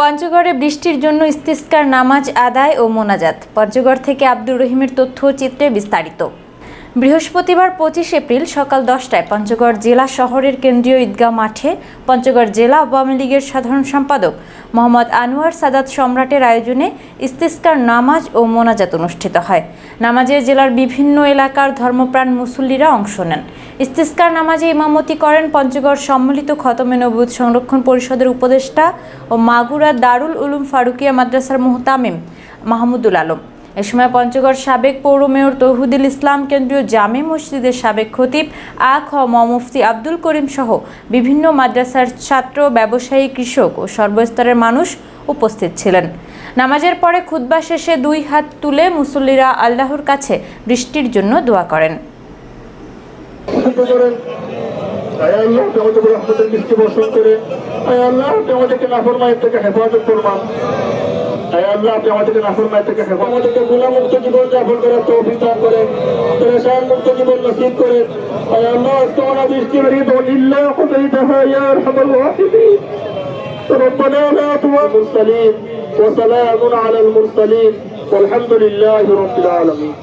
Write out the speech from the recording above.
পঞ্চগড়ে বৃষ্টির জন্য ইস্তিস্কার নামাজ আদায় ও মোনাজাত। পঞ্চগড় থেকে আব্দুর রহিমের তথ্য চিত্রে বিস্তারিত। বৃহস্পতিবার পঁচিশ এপ্রিল সকাল দশটায় পঞ্চগড় জেলা শহরের কেন্দ্রীয় ঈদগাহ মাঠে পঞ্চগড় জেলা আওয়ামী লীগের সাধারণ সম্পাদক মোহাম্মদ আনোয়ার সাদাত সম্রাটের আয়োজনে ইস্তিস্কার নামাজ ও মোনাজাত অনুষ্ঠিত হয়। নামাজে জেলার বিভিন্ন এলাকার ধর্মপ্রাণ মুসল্লিরা অংশ নেন। ইস্তিস্কার নামাজে ইমামতি করেন পঞ্চগড় সম্মিলিত খতমে নবুদ সংরক্ষণ পরিষদের উপদেষ্টা ও মাগুরা দারুল উলুম ফারুকিয়া মাদ্রাসার মুহতামিম মাহমুদুল আলম। এ সময় পঞ্চগড় সাবেক পৌর মেয়র তৌহুদুল ইসলাম, কেন্দ্রীয় জামে মসজিদের সাবেক খতিব আ খ ম মুফতি আব্দুল করিম সহ বিভিন্ন মাদ্রাসার ছাত্র, ব্যবসায়ী, কৃষক ও সর্বস্তরের মানুষ উপস্থিত ছিলেন। নামাজের পরে খুতবা শেষে দুই হাত তুলে মুসল্লিরা আল্লাহর কাছে বৃষ্টির জন্য দোয়া করেন। সিদ্ধ করেন আয় আল্লাহ আপনি আমাদের উপর রহমতের দৃষ্টি বর্ষণ করে আয় আল্লাহ আপনি আমাদেরকে নাফরমায়ের থেকে হেফাজত করবান আয় আল্লাহ আপনি আমাদেরকে নাফরমায়ের থেকে হেফাজত আমাদেরকে গুণামুক্ত জীবন যাপন করার তৌফিক দান করেন পরেশান মুক্ত জীবন নসিব করেন আয় আল্লাহ তোমরা বৃষ্টি বেরিয়ে দেবো ইল্লা قضيتها يا ارحم الراحمين ربنا لا تؤاخذنا المرسلين وسلام على المرسلين والحمد لله رب العالمين